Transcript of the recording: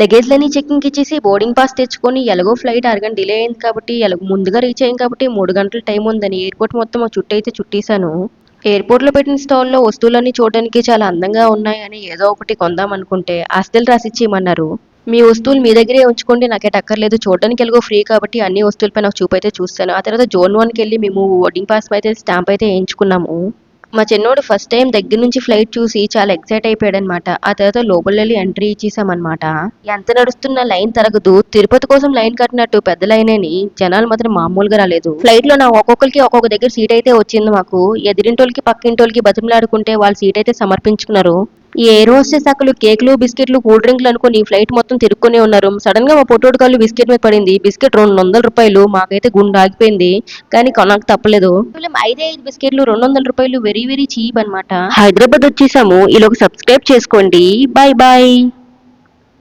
లగేజ్లని checking ఇచ్చేసి boarding pass తెచ్చుకొని ఎలాగో ఫ్లైట్ అరగంట డిలే అయింది కాబట్టి ఎలాగో ముందుగా రీచ్ అయ్యింది కాబట్టి మూడు గంటల టైం ఉందని ఎయిర్పోర్ట్ మొత్తం చుట్టూ అయితే చుట్టేశాను. ఎయిర్పోర్ట్లో పెట్టిన స్టాల్లో వస్తువులన్నీ చూడడానికి చాలా అందంగా ఉన్నాయని ఏదో ఒకటి కొందాం అనుకుంటే ఆస్తులు రాసిచ్చేయమన్నారు. మీ వస్తువులు మీ దగ్గరే ఉంచుకోండి నాకే అక్కర్లేదు చూడడానికి ఎలాగో ఫ్రీ కాబట్టి అన్ని వస్తువులపై నాకు చూపు అయితే చూస్తాను. ఆ తర్వాత జోన్ వన్కి వెళ్ళి మేము బోర్డింగ్ పాస్ అయితే స్టాంప్ అయితే వేయించుకున్నాము. మా చిన్నోడు ఫస్ట్ టైం దగ్గర నుంచి ఫ్లైట్ చూసి చాలా ఎక్సైట్ అయిపోయాడు అనమాట ఆ తర్వాత లోపల వెళ్ళి ఎంట్రీ ఇచ్చేసామన్నమాట. ఎంత నడుస్తున్న లైన్ తరగదు. తిరుపతి కోసం లైన్ కట్టినట్టు పెద్ద లైన్ అని జనాలు మాత్రం మామూలుగా రాలేదు. ఫ్లైట్లో నా ఒక్కొక్కరికి ఒక్కొక్క దగ్గర సీట్ అయితే వచ్చింది మాకు. ఎదిరింటోళ్ళకి పక్కింటోళ్ళకి బతిమలాడుకుంటే వాళ్ళ సీట్ అయితే సమర్పించుకున్నారు. ఈ ఎయిర్ కేకులు బిస్కెట్లు కూల్ డ్రింక్లు అనుకుని ఫ్లైట్ మొత్తం తిరుక్కునే ఉన్నారు. సడన్గా మా పొట్టోడు కాళ్ళు బిస్కెట్ మీద పడింది. బిస్కెట్ రెండు వందల రూపాయలు. మాకైతే గుండె ఆగిపోయింది. కానీ నాకు తప్పలేదు. కేవలం ఐదే ఐదు బిస్కెట్లు రెండు వందల రూపాయలు వెరీ వెరీ చీప్ అనమాట హైదరాబాద్ వచ్చేసాము. ఇలా సబ్స్క్రైబ్ చేసుకోండి. Bye bye